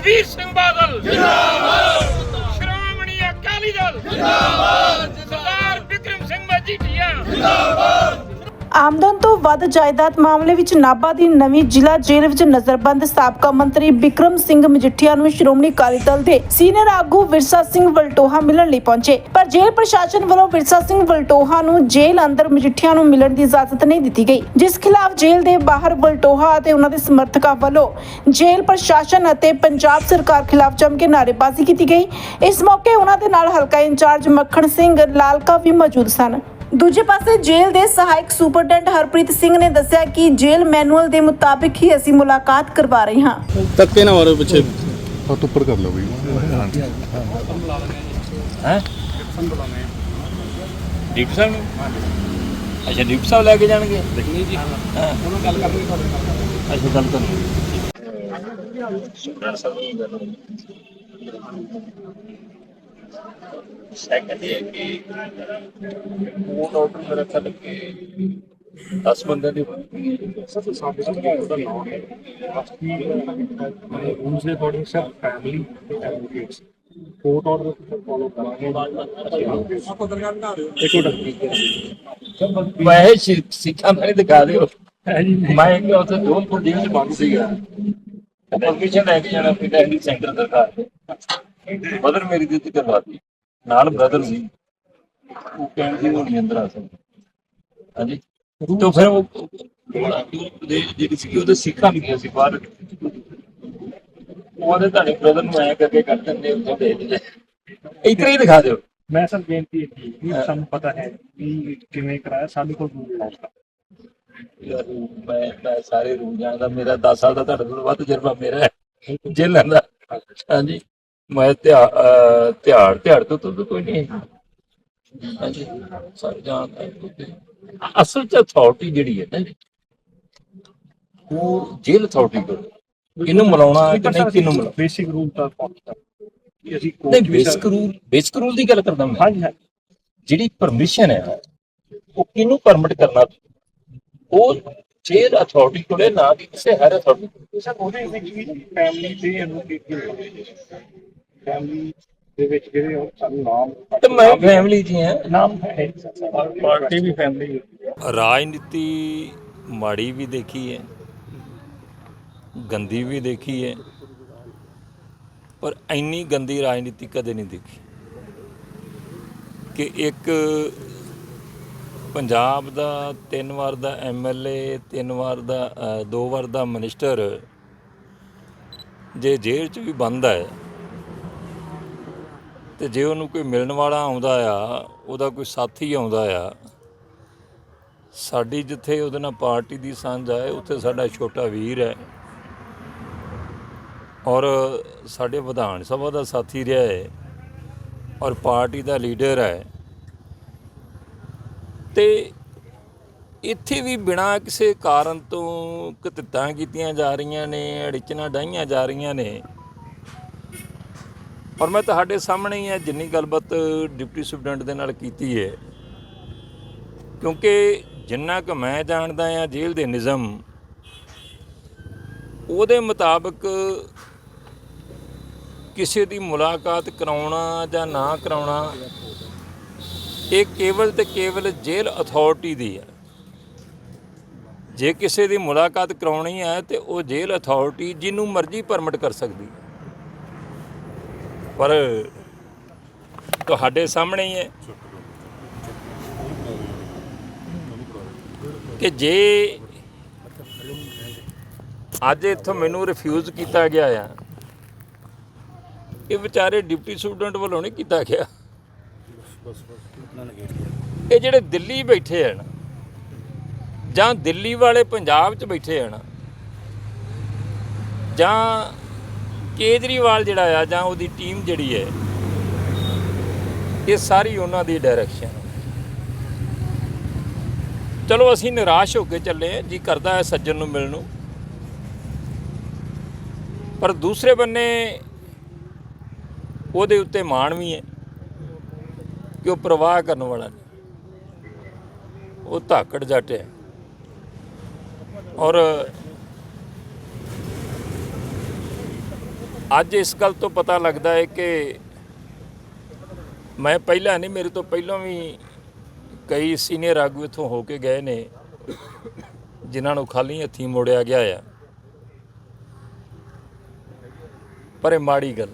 ਸੁਖਬੀਰ ਸਿੰਘ ਬਾਦਲ। ਜਿੰਦਾਬਾਦ। ਸ਼੍ਰੋਮਣੀ ਅਕਾਲੀ ਦਲ। ਜਿੰਦਾਬਾਦ। ਸਰਦਾਰ ਵਿਕਰਮ ਸਿੰਘ ਮਜੀਠੀਆ। ਆਮਦਨ ਤੋਂ ਵੱਧ ਜਾਇਦਾਦ ਮਾਮਲੇ ਵਿੱਚ ਨਾਭਾ ਦੀ ਨਵੀਂ ਜ਼ਿਲ੍ਹਾ ਜੇਲ੍ਹ ਵਿੱਚ ਨਜ਼ਰਬੰਦ ਸਾਬਕਾ ਮੰਤਰੀ ਬਿਕਰਮ ਸਿੰਘ ਮਜੀਠੀਆ ਨੂੰ ਸ਼੍ਰੋਮਣੀ ਅਕਾਲੀ ਦਲ ਦੇ ਸੀਨੀਅਰ ਆਗੂ ਵਿਰਸਾ ਸਿੰਘ ਵਲਟੋਹਾ ਮਿਲਣ ਲਈ ਪਹੁੰਚੇ। ਪਰ ਜੇਲ੍ਹ ਪ੍ਰਸ਼ਾਸਨ ਵੱਲੋਂ ਵਿਰਸਾ ਸਿੰਘ ਵਲਟੋਹਾ ਨੂੰ ਜੇਲ੍ਹ ਅੰਦਰ ਮਜੀਠੀਆ ਨੂੰ ਮਿਲਣ ਦੀ ਇਜਾਜ਼ਤ ਨਹੀਂ ਦਿੱਤੀ ਗਈ, ਜਿਸ ਖਿਲਾਫ ਜੇਲ੍ਹ ਦੇ ਬਾਹਰ ਵਲਟੋਹਾ ਅਤੇ ਉਹਨਾਂ ਦੇ ਸਮਰਥਕਾਂ ਵੱਲੋਂ ਜੇਲ੍ਹ ਪ੍ਰਸ਼ਾਸਨ ਅਤੇ ਪੰਜਾਬ ਸਰਕਾਰ ਖਿਲਾਫ ਜੰਮ ਕੇ ਨਾਅਰੇਬਾਜ਼ੀ ਕੀਤੀ ਗਈ। ਇਸ ਮੌਕੇ ਉਹਨਾਂ ਦੇ ਨਾਲ ਹਲਕਾ ਇੰਚਾਰਜ ਮੱਖਣ ਸਿੰਘ ਲਾਲਕਾ ਵੀ ਮੌਜੂਦ ਸਨ। ਦੂਜੇ ਪਾਸੇ ਜੇਲ੍ਹ ਦੇ ਸਹਾਇਕ ਸੁਪਰਡੈਂਟ ਹਰਪ੍ਰੀਤ ਸਿੰਘ ਨੇ ਦੱਸਿਆ ਕਿ ਜੇਲ੍ਹ ਮੈਨੂਅਲ ਦੇ ਮੁਤਾਬਿਕ ਹੀ ਅਸੀਂ ਮੁਲਾਕਾਤ ਕਰਵਾ ਰਹੇ ਹਾਂ। ਧੱਕੇ ਨਾ ਮਾਰੋ ਪਿੱਛੇ। ਹੱਥ ਉੱਪਰ ਕਰ ਲਓ ਬਈ। ਹੈ? ਡਿਪਟੀ ਸਾਹਿਬ ਨੂੰ? ਅੱਛਾ ਡਿਪਟੀ ਸਾਹਿਬ ਲੈ ਕੇ ਜਾਣਗੇ? ਨਹੀਂ ਜੀ। ਹਾਂ। ਉਹਨਾਂ ਗੱਲ ਕਰਨੀ ਅੱਛਾ ਗੱਲ ਕਰਨੀ ਸੈਕੰਡ ਇਹ ਕਿ ਕੋਰਟ ਆਰਡਰ ਮੇਰਾ ਖਤ ਕੇ 10 ਬੰਦਿਆਂ ਦੀ ਸਰ ਸਾਡੇ ਕੋਲ ਉਹਦਾ ਨਾਮ ਹੈ। ਬਾਕੀ ਰੂਲਸ ਦੇ ਅਕੋਰਡਿੰਗ ਸਰ ਫੈਮਿਲੀ ਤੇ ਐਡਵੋਕੇਟਸ ਕੋਰਟ ਆਰਡਰ ਫੋਲੋ ਕਰਾਂਗੇ। ਇੱਕ ਮਿੰਟ। ਵੈਸੇ ਸਿ- ਸਿੱਖਾਂ ਦਾ ਨਹੀਂ ਦਿਖਾ ਦਿਓ ਹੈ। ਮੈਂ ਇੱਕ ਉੱਥੇ ਦੋ ਪੁਲਿਸ ਬੰਦ ਸੀਗਾ। ਪਰਮਿਸ਼ਨ ਲੈ ਕੇ ਜਾਣਾ ਪੈਂਦਾ ਹੈ ਸੈਂਟਰ ਸਰਕਾਰ ਬਦਰ ਮੇਰੀ ਦਿੱਤੀ। ਕਰਵਾਤੀ ਨਾਲ ਬ੍ਰਦਰ ਸੀ। ਉਹ ਕਹਿਣ ਨਹੀਂ ਅੰਦਰ ਆ ਸਕਦਾ ਹਾਂਜੀ? ਤੋਂ ਫਿਰ ਉਹ ਦੇ ਜਿਹੜੀ ਸੀ ਉਹਦੇ ਸਿੱਖਾਂ ਵੀ ਸੀ ਬਾਹਰ। ਉਹਦੇ ਤੁਹਾਡੇ ਬ੍ਰਦਰ ਨੂੰ ਐ ਕਰਕੇ ਕੱਢ ਦਿੰਦੇ ਉੱਥੇ ਦੇ ਦਿੰਦੇ ਇਤਰੇ ਹੀ ਦਿਖਾ ਦਿਓ। ਮੈਂ ਸਰ ਬੇਨਤੀ ਹੈ ਕਿ ਸਾਨੂੰ ਪਤਾ ਹੈ ਵੀ ਕਿਵੇਂ ਕਰਾਇਆ ਸਾਡੇ ਕੋਲ ਰੂਲ ਹੈ। ਮੈਂ ਮੈਂ ਸਾਰੇ ਰੂਲ ਜਾਣਦਾ। ਮੇਰਾ 10 ਸਾਲ ਦਾ ਤੁਹਾਡੇ ਕੋਲ ਵੱਧ ਤਜਰਬਾ ਮੇਰਾ ਹੈ। ਜੇਲ੍ਹਾਂ ਦਾ ਹਾਂਜੀ? ਮੈਂ ਅਹ, ਧਿਆੜ ਧਿਆੜ ਤੋਂ ਤਾਂ ਕੋਈ ਨਹੀਂ ਹਾਂਜੀ ਸਾਰੇ ਜਾਣਦਾ ਹੈ। ਅਸਲ ਚ ਅਥਾਰਟੀ ਜਿਹੜੀ ਹੈ ਨਾ ਜੀ ਉਹ ਜੇਲ੍ਹ ਅਥਾਰਟੀ ਕੋਲ। ਇਹਨੂੰ ਮਿਲਾਉਣਾ ਕਿ ਨਹੀਂ ਕਿਹਨੂੰ ਮਿਲਾਉਣਾ? ਬੇਸਿਕ ਰੂਲ ਤਾਂ ਪਹੁੰਚਦਾ ਕਿ ਅਸੀਂ ਨਹੀਂ court basic rule basic rule ਦੀ ਗੱਲ ਕਰਦਾ ਮੈਂ। ਹਾਂਜੀ ਹਾਂਜੀ। ਜਿਹੜੀ ਪਰਮਿਸ਼ਨ ਹੈ ਉਹ ਕਿਹਨੂੰ ਪਰਮਿਟ ਕਰਨਾ? ਉਹ ਜੇਲ੍ਹ ਅਥਾਰਟੀ ਕੋਲੇ ਨਾ ਕਿ ਕਿਸੇ ਹਰ ਅਥਾਰਟੀ ਸਰ ਉਹਦੇ ਵਿੱਚ ਵੀ ਫੈਮਿਲੀ ਤੇ ਐਡਵੋਕੇਟ ਦੀ ਫੈਮਿਲੀ ਦੇ ਵਿੱਚ ਜਿਹੜੇ ਉਹ ਸਾਨੂੰ ਨਾਮ ਤੇ ਮੈਂ ਫੈਮਿਲੀ ਜੀ ਹਾਂ ਨਾਮ ਹੈ ਪਾਰਟੀ ਵੀ ਫੈਮਿਲੀ ਰਾਜਨੀਤੀ ਮਾੜੀ ਵੀ ਦੇਖੀ ਹੈ ਗੰਦੀ ਵੀ ਦੇਖੀ ਹੈ ਪਰ ਇੰਨੀ ਗੰਦੀ ਰਾਜਨੀਤੀ ਕਦੇ ਨਹੀਂ ਦੇਖੀ ਕਿ ਇੱਕ ਪੰਜਾਬ ਦਾ ਤਿੰਨ ਵਾਰ ਦਾ ਐਮਐਲਏ ਤਿੰਨ ਵਾਰ ਦਾ ਦੋ ਵਾਰ ਦਾ ਮਿਨਿਸਟਰ ਜੇ ਜੇਲ੍ਹ 'ਚ ਵੀ ਬੰਦ ਹੈ ਤੇ ਜੇ ਉਹਨੂੰ ਕੋਈ ਮਿਲਣ ਵਾਲਾ ਆਉਂਦਾ ਆ, ਉਹਦਾ ਕੋਈ ਸਾਥੀ ਆਉਂਦਾ ਆ, ਸਾਡੀ ਜਿੱਥੇ ਉਹਦੇ ਨਾਲ ਪਾਰਟੀ ਦੀ ਸਾਂਝ ਹੈ ਉੱਥੇ ਸਾਡਾ ਛੋਟਾ ਵੀਰ ਹੈ। ਔਰ ਸਾਡੇ ਵਿਧਾਨ ਸਭਾ ਦਾ ਸਾਥੀ ਰਿਹਾ ਹੈ ਔਰ ਪਾਰਟੀ ਦਾ ਲੀਡਰ ਹੈ। ਤੇ ਇੱਥੇ ਵੀ ਬਿਨਾਂ ਕਿਸੇ ਕਾਰਨ ਤੋਂ ਕਤਿੱਤਾਂ ਕੀਤੀਆਂ ਜਾ ਰਹੀਆਂ ਨੇ, ਅੜਿਚਣਾ ਡਾਈਆਂ ਜਾ ਰਹੀਆਂ ਨੇ ਔਰ ਮੈਂ ਤੁਹਾਡੇ ਸਾਹਮਣੇ ਹੀ ਹੈ ਜਿੰਨੀ ਗੱਲਬਾਤ ਡਿਪਟੀ ਸੁਪਰਡੈਂਟ ਦੇ ਨਾਲ ਕੀਤੀ ਹੈ। ਕਿਉਂਕਿ ਜਿੰਨਾ ਕੁ ਮੈਂ ਜਾਣਦਾ ਆ, ਜੇਲ੍ਹ ਦੇ ਨਿਜ਼ਮ, ਉਹਦੇ ਮੁਤਾਬਕ ਕਿਸੇ ਦੀ ਮੁਲਾਕਾਤ ਕਰਾਉਣਾ ਜਾਂ ਨਾ ਕਰਾਉਣਾ, ਇਹ ਕੇਵਲ ਤੇ ਕੇਵਲ ਜੇਲ੍ਹ ਅਥਾਰਟੀ ਦੀ ਹੈ। ਜੇ ਕਿਸੇ ਦੀ ਮੁਲਾਕਾਤ ਕਰਾਉਣੀ ਹੈ ਤੇ ਉਹ ਜੇਲ੍ਹ ਅਥਾਰਟੀ ਜਿਹਨੂੰ ਮਰਜ਼ੀ ਪਰਮਿਟ ਕਰ ਸਕਦੀ ਹੈ। ਪਰ ਤੁਹਾਡੇ ਸਾਹਮਣੇ ਹੀ ਹੈ ਕਿ ਜੇ ਅੱਜ ਇੱਥੋਂ ਮੈਨੂੰ ਰਿਫਿਊਜ਼ ਕੀਤਾ ਗਿਆ ਆ, ਇਹ ਵਿਚਾਰੇ ਡਿਪਟੀ ਸਟੂਡੈਂਟ ਵੱਲੋਂ ਨਹੀਂ ਕੀਤਾ ਗਿਆ। ਇਹ ਜਿਹੜੇ ਦਿੱਲੀ ਬੈਠੇ ਹਨ ਜਾਂ ਦਿੱਲੀ ਵਾਲੇ ਪੰਜਾਬ 'ਚ ਬੈਠੇ ਹਨ ਜਾਂ ਕੇਜਰੀਵਾਲ ਜਿਹੜਾ ਆ ਜਾਂ ਉਹਦੀ ਟੀਮ ਜਿਹੜੀ ਹੈ, ਇਹ ਸਾਰੀ ਉਹਨਾਂ ਦੀ ਡਾਇਰੈਕਸ਼ਨ ਚਲੋ ਅਸੀਂ ਨਿਰਾਸ਼ ਹੋ ਕੇ ਚੱਲੇ ਹਾਂ, ਜੀ ਕਰਦਾ ਹੈ ਸੱਜਣ ਨੂੰ ਮਿਲਣ ਨੂੰ। ਪਰ ਦੂਸਰੇ ਬੰਨੇ ਉਹਦੇ ਉੱਤੇ ਮਾਣ ਵੀ ਹੈ ਕਿ ਉਹ ਪ੍ਰਵਾਹ ਕਰਨ ਵਾਲਾ ਨਹੀਂ। ਉਹ ਧਾਕੜ ਜੱਟ ਹੈ। ਔਰ ਅੱਜ ਇਸ ਗੱਲ ਤੋਂ ਪਤਾ ਲੱਗਦਾ ਹੈ ਕਿ ਮੈਂ ਪਹਿਲਾਂ ਨਹੀਂ, ਮੇਰੇ ਤੋਂ ਪਹਿਲਾਂ ਵੀ ਕਈ ਸੀਨੀਅਰ ਆਗੂ ਇੱਥੋਂ ਹੋ ਕੇ ਗਏ ਨੇ, ਜਿਨ੍ਹਾਂ ਨੂੰ ਖਾਲੀ ਹੱਥੀਂ ਮੋੜਿਆ ਗਿਆ ਆ। ਪਰ ਇਹ ਮਾੜੀ ਗੱਲ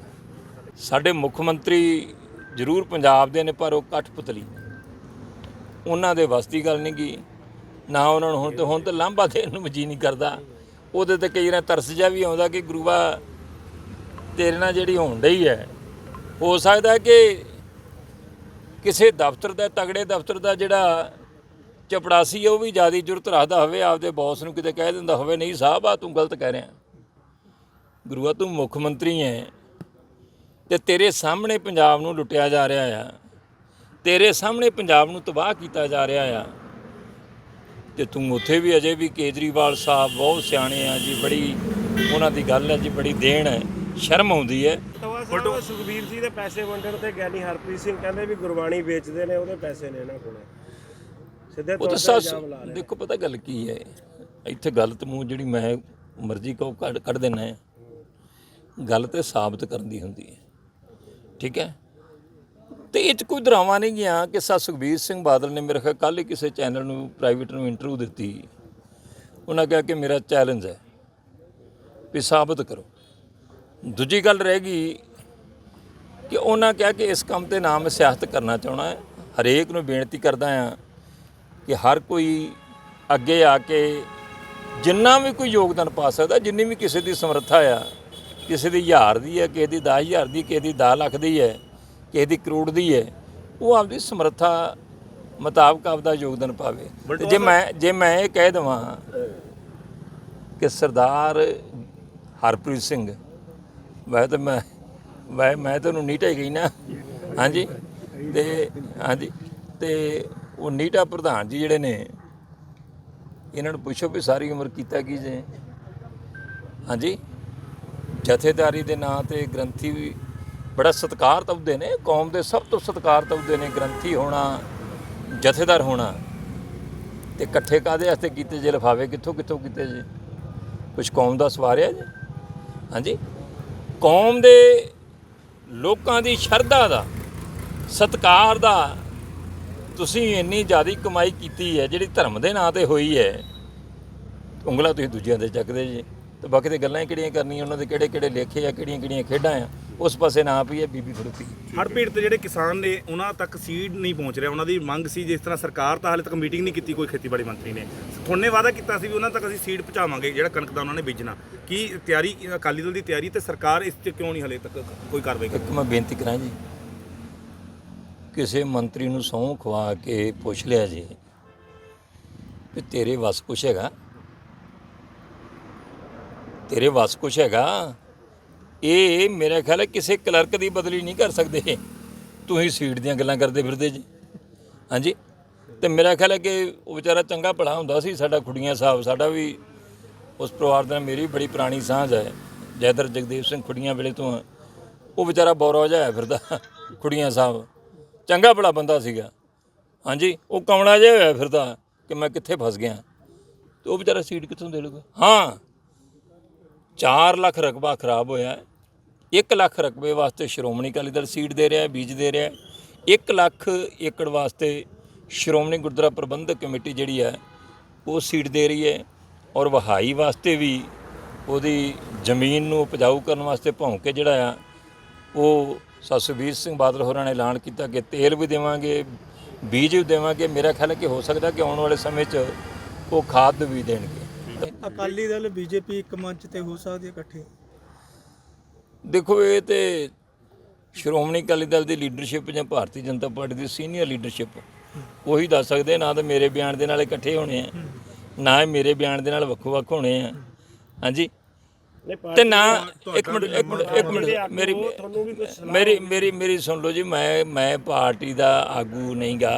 ਸਾਡੇ ਮੁੱਖ ਮੰਤਰੀ ਜ਼ਰੂਰ ਪੰਜਾਬ ਦੇ ਨੇ, ਪਰ ਉਹ ਕਠਪੁਤਲੀ ਉਹਨਾਂ ਦੇ ਵੱਸ ਗੱਲ ਨਹੀਂ ਗੀ। ਨਾ ਉਹਨਾਂ ਨੂੰ ਹੁਣ ਤੇ ਹੁਣ ਤੇ ਲਾਂਭਾ ਦੇਣ ਨੂੰ ਮਜੀ ਨਹੀਂ ਕਰਦਾ। ਉਹਦੇ ਤੇ ਕਈ ਵਾਰ ਤਰਸ ਜਿਹਾ ਵੀ ਆਉਂਦਾ ਕਿ ਗੁਰੂਆ ਤੇਰੇ ਨਾਲ ਜਿਹੜੀ ਹੋਣ ਡਈ ਹੈ, ਹੋ ਸਕਦਾ ਕਿ ਕਿਸੇ ਦਫ਼ਤਰ ਦਾ, ਤਗੜੇ ਦਫ਼ਤਰ ਦਾ ਜਿਹੜਾ ਚਪੜਾਸੀ ਹੈ, ਉਹ ਵੀ ਜ਼ਿਆਦਾ ਜੁਰਤ ਰੱਖਦਾ ਹੋਵੇ, ਆਪਦੇ ਬੌਸ ਨੂੰ ਕਿਤੇ ਕਹਿ ਦਿੰਦਾ ਹੋਵੇ, ਨਹੀਂ ਸਾਹਿਬ ਆ ਤੂੰ ਗਲਤ ਕਹਿ ਰਿਹਾ। ਗੁਰੂਆ ਤੂੰ ਮੁੱਖ ਮੰਤਰੀ ਹੈ ਤੇ ਤੇਰੇ ਸਾਹਮਣੇ ਪੰਜਾਬ ਨੂੰ ਲੁੱਟਿਆ ਜਾ ਰਿਹਾ ਆ। ਤੇਰੇ ਸਾਹਮਣੇ ਪੰਜਾਬ ਨੂੰ ਤਬਾਹ ਕੀਤਾ ਜਾ ਰਿਹਾ ਆ। ਤੇ ਤੂੰ ਉੱਥੇ ਵੀ ਅਜੇ ਵੀ ਕੇਜਰੀਵਾਲ ਸਾਹਿਬ ਬਹੁਤ ਸਿਆਣੇ ਆ ਜੀ, ਬੜੀ ਉਹਨਾਂ ਦੀ ਗੱਲ ਹੈ ਜੀ, ਬੜੀ ਦੇਣ ਹੈ। ਸ਼ਰਮ ਆਉਂਦੀ ਹੈ। ਸਾਹਿਬ ਸੁਖਬੀਰ ਜੀ ਦੇ ਪੈਸੇ ਵੰਡਣ ਤੇ ਗਿਆਨੀ ਹਰਪ੍ਰੀਤ ਸਿੰਘ ਕਹਿੰਦੇ ਵੀ ਗੁਰਬਾਣੀ ਵੇਚਦੇ ਨੇ ਉਹਦੇ ਪੈਸੇ ਨੇ ਇਹਨਾਂ ਕੋਲੇ। ਸਿੱਧੇ ਤੌਰ ਤਾਂ ਇਲਜ਼ਾਮ ਲਾ ਰਹੇ ਦੇਖੋ ਪਤਾ ਗੱਲ ਕੀ ਹੈ। ਇੱਥੇ ਗਲਤ ਮੂੰਹ ਜਿਹੜੀ ਮੈਂ ਮਰਜ਼ੀ ਕਹੋ ਕੱਢ ਕੱਢ ਦੇਣਾ ਹੈ। ਗੱਲ ਤੇ ਸਾਬਤ ਕਰਨ ਦੀ ਹੁੰਦੀ ਹੈ। ਠੀਕ ਹੈ? ਤੇ ਇਹ ਚ ਕੋਈ ਡਰਾਮਾ ਨਹੀਂ ਗਿਆ ਕਿ ਸਾ ਸੁਖਬੀਰ ਸਿੰਘ ਬਾਦਲ ਨੇ ਮੇਰੇ ਖਿਆਲ ਕੱਲ ਹੀ ਕਿਸੇ ਚੈਨਲ ਨੂੰ ਪ੍ਰਾਈਵੇਟ ਨੂੰ ਇੰਟਰਵਿਊ ਦਿੱਤੀ। ਉਹਨਾਂ ਕਿਹਾ ਕਿ ਮੇਰਾ ਚੈਲੰਜ ਹੈ ਵੀ ਸਾਬਤ ਕਰੋ। ਦੂਜੀ ਗੱਲ ਰਹਿ ਗਈ ਕਿ ਉਹਨਾਂ ਕਿਹਾ ਕਿ ਇਸ ਕੰਮ ਤੇ ਨਾਮ ਸਿਆਸਤ ਕਰਨਾ ਚਾਹਣਾ ਹੈ। ਹਰੇਕ ਨੂੰ ਬੇਨਤੀ ਕਰਦਾ ਹਾਂ ਕਿ ਹਰ ਕੋਈ ਅੱਗੇ ਆ ਕੇ ਜਿੰਨਾ ਵੀ ਕੋਈ ਯੋਗਦਾਨ ਪਾ ਸਕਦਾ ਜਿੰਨੀ ਵੀ ਕਿਸੇ ਦੀ ਸਮਰੱਥਾ ਆ ਕਿਸੇ ਦੀ ਹਜ਼ਾਰ ਦੀ ਹੈ ਕਿਸੇ ਦੀ 10000 ਦੀ ਕਿਸੇ ਦੀ 10 ਲੱਖ ਦੀ ਹੈ ਕਿਸੇ ਦੀ ਕਰੋੜ ਦੀ ਹੈ ਉਹ ਆਪਦੀ ਸਮਰੱਥਾ ਮੁਤਾਬਕ ਆਪਦਾ ਯੋਗਦਾਨ ਪਾਵੇ। ਜੇ ਮੈਂ ਜੇ ਮੈਂ ਇਹ ਕਹਿ ਦਵਾਂ ਕਿ ਸਰਦਾਰ ਹਰਪ੍ਰੀਤ ਸਿੰਘ ਵੈਸੇ ਤਾਂ ਮੈਂ ਵੈ ਮੈਂ ਤੁਹਾਨੂੰ ਨੀਟਾ ਹੀ ਗਈ ਨਾ। ਹਾਂਜੀ। ਤੇ ਹਾਂਜੀ। ਤੇ ਉਹ ਨੀਟਾ ਪ੍ਰਧਾਨ ਜੀ ਜਿਹੜੇ ਨੇ, ਇਹਨਾਂ ਨੂੰ ਪੁੱਛੋ ਵੀ ਸਾਰੀ ਉਮਰ ਕੀਤਾ ਕੀ ਜੇ। ਹਾਂਜੀ। ਜਥੇਦਾਰੀ ਦੇ ਨਾਂ ਤੇ ਗ੍ਰੰਥੀ ਵੀ ਬੜਾ ਸਤਿਕਾਰ ਤਬਦੇ ਨੇ। ਕੌਮ ਦੇ ਸਭ ਤੋਂ ਸਤਿਕਾਰ ਤਬਦੇ ਨੇ। ਗ੍ਰੰਥੀ ਹੋਣਾ, ਜਥੇਦਾਰ ਹੋਣਾ। ਤੇ ਇਕੱਠੇ ਕਾਦੇ ਵਾਸਤੇ ਕੀਤੇ ਜੇ? ਲਿਫਾਵੇ ਕਿੱਥੋਂ ਕਿੱਥੋਂ ਕੀਤੇ ਜੇ? ਕੁਝ ਕੌਮ ਦਾ ਸਵਾਰਿਆ ਜੀ? ਹਾਂਜੀ। ਕੌਮ ਦੇ ਲੋਕਾਂ ਦੀ ਸ਼ਰਧਾ ਦਾ, ਸਤਕਾਰ ਦਾ ਤੁਸੀਂ ਇੰਨੀ ਜ਼ਿਆਦਾ ਕਮਾਈ ਕੀਤੀ ਹੈ, ਜਿਹੜੀ ਧਰਮ ਦੇ ਨਾਂ ਤੇ ਹੋਈ ਹੈ। ਉਂਗਲਾ ਤੁਸੀਂ ਦੂਜਿਆਂ ਤੇ ਚੱਕਦੇ ਜੀ। ਤੇ ਬਾਕੀ ਤੇ ਗੱਲਾਂ ਹੀ ਕਿਹੜੀਆਂ ਕਰਨੀਆਂ, ਉਹਨਾਂ ਦੇ ਕਿਹੜੇ ਕਿਹੜੇ ਲੇਖੇ ਆ ਕਿਹੜੀਆਂ ਕਿਹੜੀਆਂ ਖੇਡਾਂ ਆ। ਉਸ ਪਾਸੇ ਨਾ ਪਈ ਹੈ ਬੀਬੀ ਖੜੋਤੀ ਹੜ੍ਹ ਪੀੜਤ ਜਿਹੜੇ ਕਿਸਾਨ ਨੇ ਉਹਨਾਂ ਤੱਕ ਸੀਡ ਨਹੀਂ ਪਹੁੰਚ ਰਿਹਾ। ਉਹਨਾਂ ਦੀ ਮੰਗ ਸੀ ਜਿਸ ਤਰ੍ਹਾਂ ਸਰਕਾਰ ਤਾਂ ਹਾਲੇ ਤੱਕ ਮੀਟਿੰਗ ਨਹੀਂ ਕੀਤੀ ਕੋਈ ਖੇਤੀਬਾੜੀ ਮੰਤਰੀ ਨੇ। ਥੋਨੇ ਵਾਅਦਾ ਕੀਤਾ ਸੀ ਵੀ ਉਹਨਾਂ ਤੱਕ ਅਸੀਂ ਸੀਡ ਪਹੁੰਚਾਵਾਂਗੇ ਜਿਹੜਾ ਕਣਕ ਦਾ ਉਹਨਾਂ ਨੇ ਬੀਜਣਾ। ਕੀ ਤਿਆਰੀ ਅਕਾਲੀ ਦਲ ਦੀ ਤਿਆਰੀ ਤੇ ਸਰਕਾਰ ਇਸ 'ਤੇ ਕਿਉਂ ਨਹੀਂ ਹਾਲੇ ਤੱਕ ਕੋਈ ਕਾਰਵਾਈ ਕਰ ਇੱਕ ਮੈਂ ਬੇਨਤੀ ਕਰਾਂ ਜੀ ਕਿਸੇ ਮੰਤਰੀ ਨੂੰ ਸਹੁੰ ਖਵਾ ਕੇ ਪੁੱਛ ਲਿਆ ਜੀ ਕਿ ਤੇਰੇ ਵੱਸ ਕੁਛ ਹੈਗਾ। ਤੇਰੇ ਵੱਸ ਕੁਛ ਹੈਗਾ ਇਹ ਮੇਰਾ ਖਿਆਲ ਹੈ ਕਿਸੇ ਕਲਰਕ ਦੀ ਬਦਲੀ ਨਹੀਂ ਕਰ ਸਕਦੇ। ਤੁਸੀਂ ਸੀਟ ਦੀਆਂ ਗੱਲਾਂ ਕਰਦੇ ਫਿਰਦੇ ਜੀ। ਹਾਂਜੀ। ਤੇ ਮੇਰਾ ਖਿਆਲ ਹੈ ਕਿ ਉਹ ਵਿਚਾਰਾ ਚੰਗਾ ਭਲਾ ਹੁੰਦਾ ਸੀ, ਸਾਡਾ ਖੁੜੀਆਂ ਸਾਹਿਬ, ਸਾਡਾ ਵੀ ਉਸ ਪਰਿਵਾਰ ਦੇ ਨਾਲ ਮੇਰੀ ਬੜੀ ਪੁਰਾਣੀ ਸਾਂਝ ਹੈ। ਜੈਦਰ ਜਗਦੇਵ ਸਿੰਘ ਖੁੜੀਆਂ ਵੇਲੇ ਤੋਂ ਉਹ ਵਿਚਾਰਾ ਬੋਰੋ ਜਿਹਾ ਹੋਇਆ ਫਿਰਦਾ ਖੁੜੀਆਂ ਸਾਹਿਬ। ਚੰਗਾ ਭਲਾ ਬੰਦਾ ਸੀਗਾ। ਹਾਂਜੀ। ਉਹ ਕਮਲਾ ਜਿਹਾ ਹੋਇਆ ਫਿਰਦਾ ਕਿ ਮੈਂ ਕਿੱਥੇ ਫਸ ਗਿਆ। ਤੇ ਉਹ ਵਿਚਾਰਾ ਸੀਟ ਕਿੱਥੋਂ ਦੇ ਲੂਗਾ ਹਾਂ। 4 ਲੱਖ ਰਕਬਾ ਖਰਾਬ ਹੋਇਆ ਹੈ। 1 ਲੱਖ ਰਕਬੇ ਵਾਸਤੇ ਸ਼੍ਰੋਮਣੀ ਅਕਾਲੀ ਦਲ ਸੀਟ ਦੇ ਰਿਹਾ ਹੈ, ਬੀਜ ਦੇ ਰਿਹਾ ਹੈ। 1 ਲੱਖ ਏਕੜ ਵਾਸਤੇ ਸ਼੍ਰੋਮਣੀ ਗੁਰਦੁਆਰਾ ਪ੍ਰਬੰਧਕ ਕਮੇਟੀ ਜਿਹੜੀ ਹੈ, ਉਹ ਸੀਟ ਦੇ ਰਹੀ ਹੈ ਔਰ ਵਹਾਈ ਵਾਸਤੇ ਵੀ ਉਹਦੀ ਜ਼ਮੀਨ ਨੂੰ ਉਪਜਾਊ ਕਰਨ ਵਾਸਤੇ ਭੌਂ ਕੇ ਜਿਹੜਾ ਆ, ਉਹ ਸਤਸਵੀਰ ਸਿੰਘ ਬਾਦਲ ਹੋਰਾਂ ਨੇ ਐਲਾਨ ਕੀਤਾ ਕਿ ਤੇਲ ਵੀ ਦੇਵਾਂਗੇ, ਬੀਜ ਵੀ ਦੇਵਾਂਗੇ। ਮੇਰਾ ਖਿਆਲ ਹੈ ਕਿ ਹੋ ਸਕਦਾ ਕਿ ਆਉਣ ਵਾਲੇ ਸਮੇਂ 'ਚ ਉਹ ਖਾਦ ਵੀ ਦੇਣਗੇ। ਅਕਾਲੀ ਦਲ ਬੀਜੇਪੀ ਇੱਕ ਮੰਚ ਤੇ ਹੋ ਸਕਦੀ ਹੈ ਇਕੱਠੇ? ਦੇਖੋ ਇਹ ਤੇ ਸ਼੍ਰੋਮਣੀ ਅਕਾਲੀ ਦਲ ਦੀ ਲੀਡਰਸ਼ਿਪ ਜਾਂ ਭਾਰਤੀ ਜਨਤਾ ਪਾਰਟੀ ਦੀ ਸੀਨੀਅਰ ਲੀਡਰਸ਼ਿਪ ਉਹੀ ਦੱਸ ਸਕਦੇ ਨਾ ਤਾਂ ਮੇਰੇ ਬਿਆਨ ਦੇ ਨਾਲ ਇਕੱਠੇ ਹੋਣੇ ਆ ਨਾ ਹੀ ਮੇਰੇ ਬਿਆਨ ਦੇ ਨਾਲ ਵੱਖੋ-ਵੱਖ ਹੋਣੇ ਆ। ਹਾਂਜੀ? ਤੇ ਨਾ ਇੱਕ ਮਿੰਟ ਇੱਕ ਮਿੰਟ ਇੱਕ ਮਿੰਟ ਮੇਰੀ ਮੇਰੀ ਮੇਰੀ ਮੇਰੀ ਸੁਣ ਲਓ ਜੀ ਮੈਂ ਮੈਂ ਪਾਰਟੀ ਦਾ ਆਗੂ ਨਹੀਂਗਾ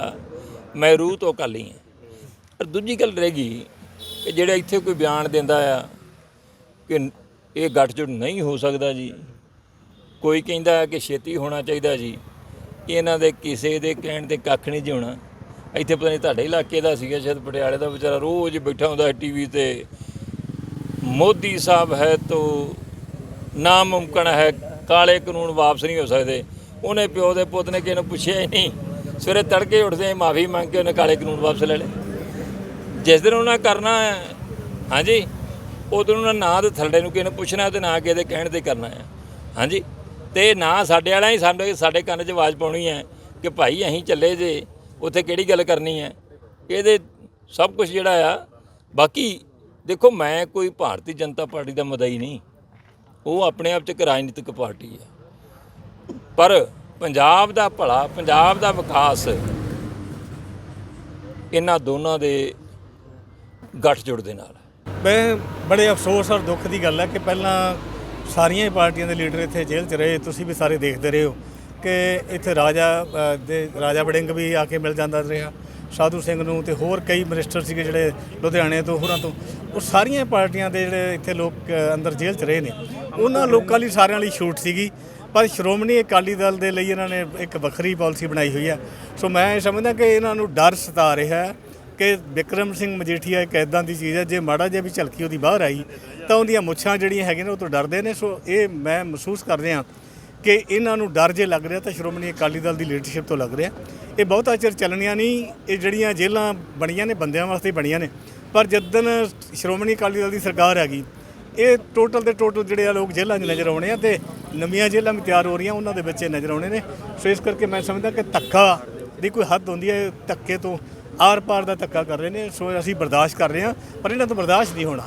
ਮੈਂ ਰੂਹ ਤੋਂ ਅਕਾਲੀ ਹਾਂ ਪਰ ਦੂਜੀ ਗੱਲ ਰਹਿ ਗਈ ਕਿ ਜਿਹੜਾ ਇੱਥੇ ਕੋਈ ਬਿਆਨ ਦਿੰਦਾ ਆ ਕਿ ਇਹ ਗੱਠਜੋੜ ਨਹੀਂ ਹੋ ਸਕਦਾ ਜੀ। ਕੋਈ ਕਹਿੰਦਾ ਕਿ ਛੇਤੀ ਹੋਣਾ ਚਾਹੀਦਾ ਜੀ। ਇਹਨਾਂ ਦੇ ਕਿਸੇ ਦੇ ਕਹਿਣ ਤੇ ਕੱਖ ਨਹੀਂ ਜਿਉਣਾ ਇੱਥੇ ਪਤਾ ਨਹੀਂ ਤੁਹਾਡੇ ਇਲਾਕੇ ਦਾ ਸੀਗਾ, ਸ਼ਾਇਦ ਪਟਿਆਲੇ ਦਾ ਵਿਚਾਰਾ ਰੋਜ਼ ਬੈਠਾ ਹੁੰਦਾ ਟੀਵੀ ਤੇ। ਮੋਦੀ ਸਾਹਿਬ ਹੈ ਤੋ ਨਾਮੁਮਕਨ ਹੈ, ਕਾਲੇ ਕਾਨੂੰਨ ਵਾਪਸ ਨਹੀਂ ਹੋ ਸਕਦੇ। ਉਹਨੇ ਪਿਓ ਦੇ ਪੁੱਤ ਨੇ ਕਿਸੇ ਨੂੰ ਪੁੱਛਿਆ ਹੀ ਨਹੀਂ। ਸਵੇਰੇ ਤੜਕੇ ਉੱਠਦੇ ਮਾਫੀ ਮੰਗ ਕੇ ਉਹਨੇ ਕਾਲੇ ਕਾਨੂੰਨ ਵਾਪਸ ਲੈ ਲਏ। ਜਿਸ ਦਿਨ ਉਹਨਾਂ ਕਰਨਾ ਹੈ, ਹਾਂਜੀ ਉਦੋਂ ਉਹਨਾਂ ਨਾ ਤੇ ਥੱਲੇ ਨੂੰ ਕਿਸੇ ਨੂੰ ਪੁੱਛਣਾ ਤੇ ਨਾ ਕਿਹਦੇ ਕਹਿਣ ਤੇ ਕਰਨਾ ਹੈ। ਹਾਂਜੀ, ਤੇ ਨਾ ਸਾਡੇ ਵਾਲਾ ਹੀ ਸਾਡੇ ਸਾਡੇ ਕੰਨ 'ਚ ਆਵਾਜ਼ ਪਾਉਣੀ ਹੈ ਕਿ ਭਾਈ ਅਸੀਂ ਚੱਲੇ ਜੇ, ਉੱਥੇ ਕਿਹੜੀ ਗੱਲ ਕਰਨੀ ਹੈ। ਇਹਦੇ ਸਭ ਕੁਝ ਜਿਹੜਾ ਆ, ਬਾਕੀ ਦੇਖੋ ਮੈਂ ਕੋਈ ਭਾਰਤੀ ਜਨਤਾ ਪਾਰਟੀ ਦਾ ਮਦਈ ਨਹੀਂ। ਉਹ ਆਪਣੇ ਆਪ 'ਚ ਇੱਕ ਰਾਜਨੀਤਿਕ ਪਾਰਟੀ ਹੈ। ਪਰ ਪੰਜਾਬ ਦਾ ਭਲਾ, ਪੰਜਾਬ ਦਾ ਵਿਕਾਸ, ਇਹਨਾਂ ਦੋਨਾਂ ਦੇ ਗੱਠਜੋੜ ਦੇ ਨਾਲ। ਮੈਂ ਬੜੇ ਅਫਸੋਸ ਔਰ ਦੁੱਖ ਦੀ ਗੱਲ ਹੈ ਕਿ ਪਹਿਲਾਂ ਸਾਰੀਆਂ ਹੀ ਪਾਰਟੀਆਂ ਦੇ ਲੀਡਰ ਇੱਥੇ ਜੇਲ੍ਹ 'ਚ ਰਹੇ, ਤੁਸੀਂ ਵੀ ਸਾਰੇ ਦੇਖਦੇ ਰਹੇ ਹੋ ਕਿ ਇੱਥੇ ਰਾਜਾ ਦੇ ਰਾਜਾ ਵੜਿੰਗ ਵੀ ਆ ਕੇ ਮਿਲ ਜਾਂਦਾ ਰਿਹਾ, ਸਾਧੂ ਸਿੰਘ ਨੂੰ ਤੇ ਹੋਰ ਕਈ ਮਿਨਿਸਟਰ ਸੀਗੇ ਜਿਹੜੇ ਲੁਧਿਆਣੇ ਤੋਂ, ਹੋਰਾਂ ਤੋਂ। ਉਹ ਸਾਰੀਆਂ ਪਾਰਟੀਆਂ ਦੇ ਜਿਹੜੇ ਇੱਥੇ ਲੋਕ ਅੰਦਰ ਜੇਲ੍ਹ 'ਚ ਰਹੇ ਨੇ। ਉਹਨਾਂ ਲੋਕਾਂ ਲਈ ਸਾਰਿਆਂ ਲਈ ਛੂਟ ਸੀਗੀ, ਪਰ ਸ਼੍ਰੋਮਣੀ ਅਕਾਲੀ ਦਲ ਦੇ ਲਈ ਇਹਨਾਂ ਨੇ ਇੱਕ ਵੱਖਰੀ ਪਾਲਿਸੀ ਬਣਾਈ ਹੋਈ ਹੈ। ਸੋ ਮੈਂ ਇਹ ਸਮਝਦਾ ਕਿ ਇਹਨਾਂ ਨੂੰ ਡਰ ਸਤਾ ਰਿਹਾ ਹੈ। ਕਿ ਵਿਕਰਮ ਸਿੰਘ ਮਜੀਠੀਆ ਇੱਕ ਐਦਾਂ ਦੀ ਚੀਜ਼ ਹੈ, ਜੇ ਮਾੜਾ ਜਿਹਾ ਵੀ ਝਲਕੀ ਉਹਦੀ ਬਾਹਰ ਆਈ, ਤਾਂ ਉਹਦੀਆਂ ਮੁੱਛਾਂ ਜਿਹੜੀਆਂ ਹੈਗੀਆਂ ਨੇ ਉਹ ਤੋਂ ਡਰਦੇ ਨੇ। ਸੋ ਇਹ ਮੈਂ ਮਹਿਸੂਸ ਕਰ ਰਿਹਾ ਕਿ ਇਹਨਾਂ ਨੂੰ ਡਰ ਜੇ ਲੱਗ ਰਿਹਾ ਤਾਂ ਸ਼੍ਰੋਮਣੀ ਅਕਾਲੀ ਦਲ ਦੀ ਲੀਡਰਸ਼ਿਪ ਤੋਂ ਲੱਗ ਰਿਹਾ। ਇਹ ਬਹੁਤਾ ਚਿਰ ਚੱਲਣੀਆਂ ਨਹੀਂ, ਇਹ ਜਿਹੜੀਆਂ ਜੇਲ੍ਹਾਂ ਬਣੀਆਂ ਨੇ, ਬੰਦਿਆਂ ਵਾਸਤੇ ਬਣੀਆਂ ਨੇ। ਪਰ ਜਦੋਂ ਸ਼੍ਰੋਮਣੀ ਅਕਾਲੀ ਦਲ ਦੀ ਸਰਕਾਰ ਹੈਗੀ, ਇਹ ਟੋਟਲ ਦੇ ਟੋਟਲ ਜਿਹੜੇ ਆ ਲੋਕ ਜੇਲ੍ਹਾਂ 'ਚ ਨਜ਼ਰ ਆਉਣੇ ਆ ਤੇ ਨਵੀਆਂ ਜੇਲ੍ਹਾਂ ਵੀ ਤਿਆਰ ਹੋ ਰਹੀਆਂ, ਉਹਨਾਂ ਦੇ ਬੱਚੇ ਨਜ਼ਰ ਆਉਣੇ ਨੇ। ਸੋ ਇਸ ਕਰਕੇ ਮੈਂ ਸਮਝਦਾ ਕਿ ਧੱਕਾ ਦੀ ਕੋਈ ਹੱਦ ਹੁੰਦੀ ਹੈ, ਧੱਕੇ ਤੋਂ ਆਰ ਪਾਰ ਦਾ ਧੱਕਾ ਕਰ ਰਹੇ ਨੇ ਸੋ ਅਸੀਂ ਬਰਦਾਸ਼ਤ ਕਰ ਰਹੇ ਹਾਂ ਪਰ ਇਹਨਾਂ ਤੋਂ ਬਰਦਾਸ਼ਤ ਨਹੀਂ ਹੋਣਾ।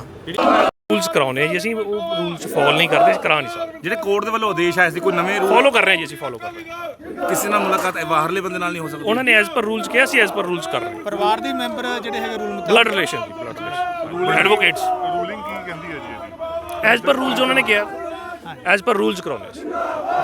ਰੂਲਸ ਕਰਾਉਨੇ ਆ ਜੀ ਅਸੀਂ ਉਹ ਰੂਲਸ ਫੋਲੋ ਨਹੀਂ ਕਰਦੇ ਕਰਾ ਨਹੀਂ ਸਕਦੇ। ਜਿਹੜੇ ਕੋਰਟ ਦੇ ਵੱਲੋਂ ਆਦੇਸ਼ ਆਏ ਸੀ ਕੋਈ ਨਵੇਂ ਰੂਲ ਫੋਲੋ ਕਰ ਰਹੇ ਹਾਂ ਜੀ ਅਸੀਂ ਫੋਲੋ ਕਰ ਰਹੇ ਹਾਂ ਕਿਸੇ ਨਾਲ ਮੁਲਾਕਾਤ ਬਾਹਰਲੇ ਬੰਦੇ ਨਾਲ ਨਹੀਂ ਹੋ ਸਕਦੀ। ਉਹਨਾਂ ਨੇ ਐਜ਼ ਪਰ ਰੂਲਸ ਕਿਹਾ ਸੀ ਐਜ਼ ਪਰ ਰੂਲਸ ਕਰ ਰਹੇ ਹਾਂ। ਪਰਿਵਾਰ ਦੇ ਮੈਂਬਰ ਜਿਹੜੇ ਹੈਗੇ rule blood relation blood relation advocates ruling ਕੀ ਕਹਿੰਦੀ ਹੈ ਜੀ ਐਜ਼ ਪਰ ਰੂਲਸ ਉਹਨਾਂ ਨੇ ਕਿਹਾ। ਐਜ਼ ਪਰ ਰੂਲਸ ਕਰਾਉਣੇ ਸੀ